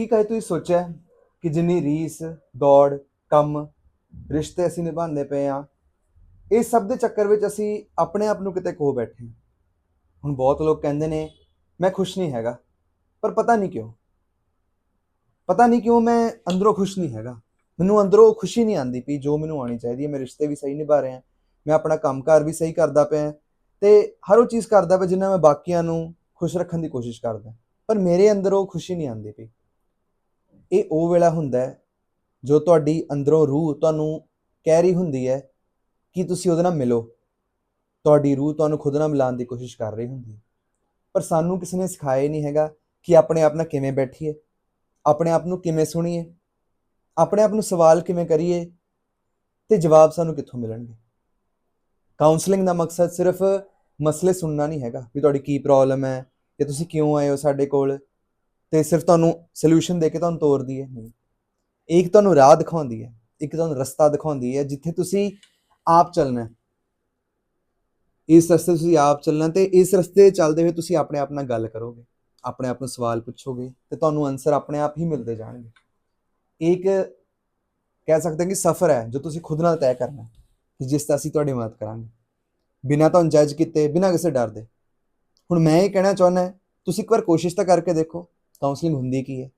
ਕੀ ਕਹੇ ਤੁਸੀਂ ਸੋਚਿਆ ਕਿ ਜਿੰਨੀ ਰੀਸ, ਦੌੜ, ਕੰਮ, ਰਿਸ਼ਤੇ ਅਸੀਂ ਨਿਭਾਉਂਦੇ ਪਏ ਆ ਇਹ ਸਭ ਦੇ ਚੱਕਰ ਵਿੱਚ ਅਸੀਂ ਆਪਣੇ ਆਪ ਨੂੰ ਕਿਤੇ ਖੋ ਬੈਠੇ ਹਾਂ। ਹੁਣ ਬਹੁਤ ਲੋਕ ਕਹਿੰਦੇ ਨੇ, ਮੈਂ ਖੁਸ਼ ਨਹੀਂ ਹੈਗਾ। ਪਰ ਪਤਾ ਨਹੀਂ ਕਿਉਂ? ਪਤਾ ਨਹੀਂ ਕਿਉਂ ਮੈਂ ਅੰਦਰੋਂ ਖੁਸ਼ ਨਹੀਂ ਹੈਗਾ। ਮੈਨੂੰ ਅੰਦਰੋਂ ਖੁਸ਼ੀ ਨਹੀਂ ਆਉਂਦੀ ਪਈ ਜੋ ਮੈਨੂੰ ਆਣੀ ਚਾਹੀਦੀ ਹੈ ਮੇਰੇ ਰਿਸ਼ਤੇ ਵੀ ਸਹੀ ਨਿਭਾ ਰਿਹਾ, ਮੈਂ ਆਪਣਾ ਕੰਮਕਾਰ ਵੀ ਸਹੀ ਕਰਦਾ ਪਿਆ ਤੇ ਹਰ ਉਹ ਚੀਜ਼ ਕਰਦਾ ਪਿਆ ਜਿੰਨਾ ਮੈਂ ਬਾਕੀਆਂ ਨੂੰ ਖੁਸ਼ ਰੱਖਣ ਦੀ ਕੋਸ਼ਿਸ਼ ਕਰਦਾ। ਪਰ ਮੇਰੇ ਅੰਦਰ ਉਹ ਖੁਸ਼ੀ ਨਹੀਂ ਆਉਂਦੀ ਪਈ। ਇਹ ਉਹ ਵੇਲਾ ਹੁੰਦਾ ਹੈ ਜੋ ਤੁਹਾਡੀ ਅੰਦਰੋਂ ਰੂਹ ਤੁਹਾਨੂੰ ਕਹਿ ਰਹੀ ਹੁੰਦੀ ਹੈ ਕਿ ਤੁਸੀਂ ਉਹਦੇ ਨਾਲ ਮਿਲੋ। ਤੁਹਾਡੀ ਰੂਹ ਤੁਹਾਨੂੰ ਖੁਦ ਨਾਲ ਮਿਲਾਉਣ ਦੀ ਕੋਸ਼ਿਸ਼ ਕਰ ਰਹੀ ਹੁੰਦੀ ਹੈ। ਪਰ ਸਾਨੂੰ ਕਿਸੇ ਨੇ ਸਿਖਾਇਆ ਹੀ ਨਹੀਂ ਹੈਗਾ ਕਿ ਆਪਣੇ ਆਪ ਨਾਲ ਕਿਵੇਂ ਬੈਠੀਏ, ਆਪਣੇ ਆਪ ਨੂੰ ਕਿਵੇਂ ਸੁਣੀਏ, ਆਪਣੇ ਆਪ ਨੂੰ ਸਵਾਲ ਕਿਵੇਂ ਕਰੀਏ ਤੇ ਜਵਾਬ ਸਾਨੂੰ ਕਿੱਥੋਂ ਮਿਲਣਗੇ। ਕਾਉਂਸਲਿੰਗ ਦਾ ਮਕਸਦ ਸਿਰਫ ਮਸਲੇ ਸੁਣਨਾ ਨਹੀਂ ਹੈਗਾ ਵੀ ਤੁਹਾਡੀ ਕੀ ਪ੍ਰੋਬਲਮ ਹੈ ਜਾਂ ਤੁਸੀਂ ਕਿਉਂ ਆਏ ਹੋ ਸਾਡੇ ਕੋਲ ਤੇ ਸਿਰਫ ਤੁਹਾਨੂੰ ਸੋਲੂਸ਼ਨ ਦੇ ਕੇ ਤੁਹਾਨੂੰ ਤੋਰਦੀ ਹੈ, ਨਹੀਂ। ਇੱਕ ਤੁਹਾਨੂੰ ਰਾਹ ਦਿਖਾਉਂਦੀ ਹੈ, ਇੱਕ ਤੁਹਾਨੂੰ ਰਸਤਾ ਦਿਖਾਉਂਦੀ ਹੈ, ਜਿੱਥੇ ਤੁਸੀਂ ਆਪ ਚੱਲਣਾ ਹੈ। ਇਸ ਰਸਤੇ ਤੁਸੀਂ ਆਪ ਚੱਲਣਾ ਤੇ ਇਸ ਰਸਤੇ ਚੱਲਦੇ ਹੋਏ ਤੁਸੀਂ ਆਪਣੇ ਆਪ ਨਾਲ ਗੱਲ ਕਰੋਗੇ, ਆਪਣੇ ਆਪ ਨੂੰ ਸਵਾਲ ਪੁੱਛੋਗੇ ਤੇ ਤੁਹਾਨੂੰ ਆਨਸਰ ਆਪਣੇ ਆਪ ਹੀ ਮਿਲਦੇ ਜਾਣਗੇ। ਇਹ ਇੱਕ ਕਹਿ ਸਕਦੇ ਹਾਂ ਕਿ ਸਫ਼ਰ ਹੈ ਜੋ ਤੁਸੀਂ ਖੁਦ ਨਾਲ ਤੈਅ ਕਰਨਾ ਕਿ ਜਿਸ ਦਾ ਅਸੀਂ ਤੁਹਾਡੀ ਮਦਦ ਕਰਾਂਗੇ। ਬਿਨਾਂ ਤੁਹਾਨੂੰ ਜੱਜ ਕੀਤੇ, ਬਿਨਾਂ ਕਿਸੇ ਡਰ ਦੇ। ਹੁਣ ਮੈਂ ਇਹ ਕਹਿਣਾ ਚਾਹੁੰਦਾ ਤੁਸੀਂ ਇੱਕ ਵਾਰ ਕੋਸ਼ਿਸ਼ ਤਾਂ ਕਰਕੇ ਦੇਖੋ ਕਾਉਂਸਲਿੰਗ ਹੁੰਦੀ ਕੀ ਹੈ?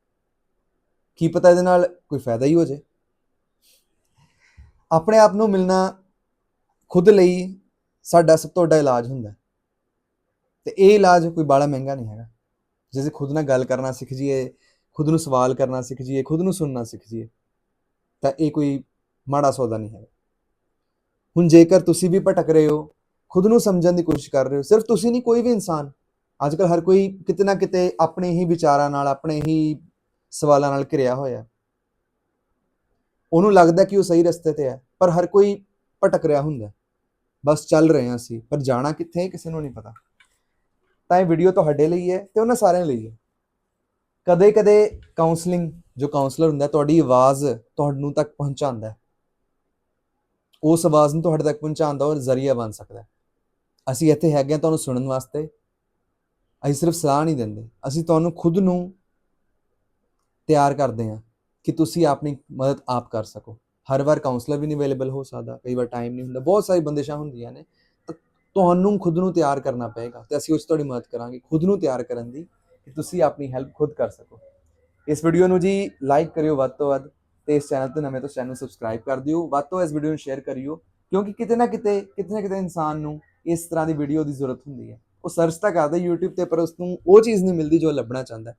ਕੀ ਪਤਾ ਇਹਦੇ ਨਾਲ ਕੋਈ ਫਾਇਦਾ ਹੀ ਹੋ ਜੇ ਆਪਣੇ ਆਪ ਨੂੰ ਮਿਲਣਾ ਖੁਦ ਲਈ ਸਾਡਾ ਸਭ ਤੋਂ ਵੱਡਾ ਇਲਾਜ ਹੁੰਦਾ ਹੈ। ਤੇ ਇਹ ਇਲਾਜ ਕੋਈ ਬਾਲਾ ਮਹਿੰਗਾ ਨਹੀਂ ਹੈਗਾ। ਜੇ ਅਸੀਂ ਖੁਦ ਨਾਲ ਗੱਲ ਕਰਨਾ ਸਿੱਖ ਜੀਏ ਖੁਦ ਨੂੰ ਸਵਾਲ ਕਰਨਾ ਸਿੱਖ ਜੀਏ ਖੁਦ ਨੂੰ ਸੁਣਨਾ ਸਿੱਖ ਜੀਏ ਤਾਂ ਇਹ ਕੋਈ ਮਾੜਾ ਸੌਦਾ ਨਹੀਂ ਹੈ ਹੁਣ ਜੇਕਰ ਤੁਸੀਂ ਵੀ ਭਟਕ ਰਹੇ ਹੋ, ਖੁਦ ਨੂੰ ਸਮਝਣ ਦੀ ਕੋਸ਼ਿਸ਼ ਕਰ ਰਹੇ ਹੋ, ਸਿਰਫ ਤੁਸੀਂ ਨਹੀਂ, ਕੋਈ ਵੀ ਇਨਸਾਨ ਅੱਜ ਕੱਲ ਹਰ ਕੋਈ ਕਿਤੇ ਨਾ ਕਿਤੇ ਆਪਣੇ ਹੀ ਵਿਚਾਰਾਂ ਨਾਲ, ਆਪਣੇ ਹੀ ਸਵਾਲਾਂ ਨਾਲ ਘਿਰਿਆ ਹੋਇਆ ਉਹਨੂੰ ਲੱਗਦਾ ਕਿ ਉਹ ਸਹੀ ਰਸਤੇ ਤੇ ਹੈ, ਪਰ ਹਰ ਕੋਈ ਭਟਕ ਰਿਹਾ ਹੁੰਦਾ ਬਸ ਚੱਲ ਰਹੇ ਹਾਂ ਅਸੀਂ, ਪਰ ਜਾਣਾ ਕਿੱਥੇ ਕਿਸੇ ਨੂੰ ਨਹੀਂ ਪਤਾ। ਤਾਂ ਇਹ ਵੀਡੀਓ ਤੁਹਾਡੇ ਲਈ ਹੈ ਤੇ ਉਹਨਾਂ ਸਾਰਿਆਂ ਲਈ ਹੈ। ਕਦੇ-ਕਦੇ ਕਾਉਂਸਲਿੰਗ ਜੋ ਕਾਉਂਸਲਰ ਹੁੰਦਾ, ਤੁਹਾਡੀ ਆਵਾਜ਼ ਤੁਹਾਨੂੰ ਤੱਕ ਪਹੁੰਚਾਉਂਦਾ ਹੈ। ਉਸ ਆਵਾਜ਼ ਨੂੰ ਤੁਹਾਡੇ ਤੱਕ ਪਹੁੰਚਾਉਣ ਦਾ ਉਹ ਜ਼ਰੀਆ ਬਣ ਸਕਦਾ ਅਸੀਂ ਇੱਥੇ ਹੈਗੇ ਹਾਂ ਤੁਹਾਨੂੰ ਸੁਣਨ ਵਾਸਤੇ। ਅਸੀਂ ਸਿਰਫ ਸਲਾਹ ਨਹੀਂ ਦਿੰਦੇ। ਅਸੀਂ ਤੁਹਾਨੂੰ ਖੁਦ ਨੂੰ ਤਿਆਰ ਕਰਦੇ ਹਾਂ ਕਿ ਤੁਸੀਂ ਆਪਣੀ ਮਦਦ ਆਪ ਕਰ ਸਕੋ। ਹਰ ਵਾਰ ਕਾਉਂਸਲਰ ਵੀ ਨਹੀਂ ਅਵੇਲੇਬਲ ਹੋ ਸਕਦਾ। ਕਈ ਵਾਰ ਟਾਈਮ ਨਹੀਂ ਹੁੰਦਾ। ਬਹੁਤ ਸਾਰੀ ਬੰਦਿਸ਼ਾਂ ਹੁੰਦੀਆਂ ਨੇ। ਤਾਂ ਤੁਹਾਨੂੰ ਖੁਦ ਨੂੰ ਤਿਆਰ ਕਰਨਾ ਪਏਗਾ ਤੇ ਅਸੀਂ ਉਸ 'ਚ ਤੁਹਾਡੀ ਮਦਦ ਕਰਾਂਗੇ। ਖੁਦ ਨੂੰ ਤਿਆਰ ਕਰਨ ਦੀ ਕਿ ਤੁਸੀਂ ਆਪਣੀ ਹੈਲਪ ਖੁਦ ਕਰ ਸਕੋ। ਇਸ ਵੀਡੀਓ ਨੂੰ ਜੀ ਲਾਈਕ ਕਰਿਓ ਵੱਧ ਤੋਂ ਵੱਧ ਤੇ ਇਸ ਚੈਨਲ ਤੇ ਨਵੇਂ ਤੋਂ ਚੈਨਲ ਸਬਸਕ੍ਰਾਈਬ ਕਰ ਦਿਓ। ਵੱਧ ਤੋਂ ਇਸ ਵੀਡੀਓ ਨੂੰ ਸ਼ੇਅਰ ਕਰਿਓ। ਕਿਉਂਕਿ ਕਿਤੇ ਨਾ ਕਿਤੇ ਕਿਤੇ ਨਾ ਕਿਤੇ ਇਨਸਾਨ ਨੂੰ ਇਸ ਤਰ੍ਹਾਂ ਦੀ ਵੀਡੀਓ ਦੀ ਜ਼ਰੂਰਤ ਹੁੰਦੀ ਹੈ। ਉਹ ਸਰਚ ਤਾਂ ਕਰਦਾ YouTube ਤੇ, ਪਰ ਉਸ ਨੂੰ ਉਹ ਚੀਜ਼ ਨਹੀਂ ਮਿਲਦੀ ਜੋ ਲੱਭਣਾ ਚਾਹੁੰਦਾ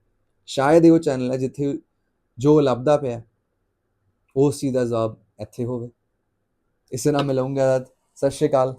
ਸ਼ਾਇਦ ਇਹ ਉਹ ਚੈਨਲ ਹੈ ਜਿੱਥੇ ਜੋ ਲੱਭਦਾ ਪਿਆ ਉਸ ਚੀਜ਼ ਦਾ ਜਵਾਬ ਇੱਥੇ ਹੋਵੇ। ਇਸੇ ਨਾਲ ਮਿਲਾਂਗਾ ਸਤਿ ਸ਼੍ਰੀ ਅਕਾਲ।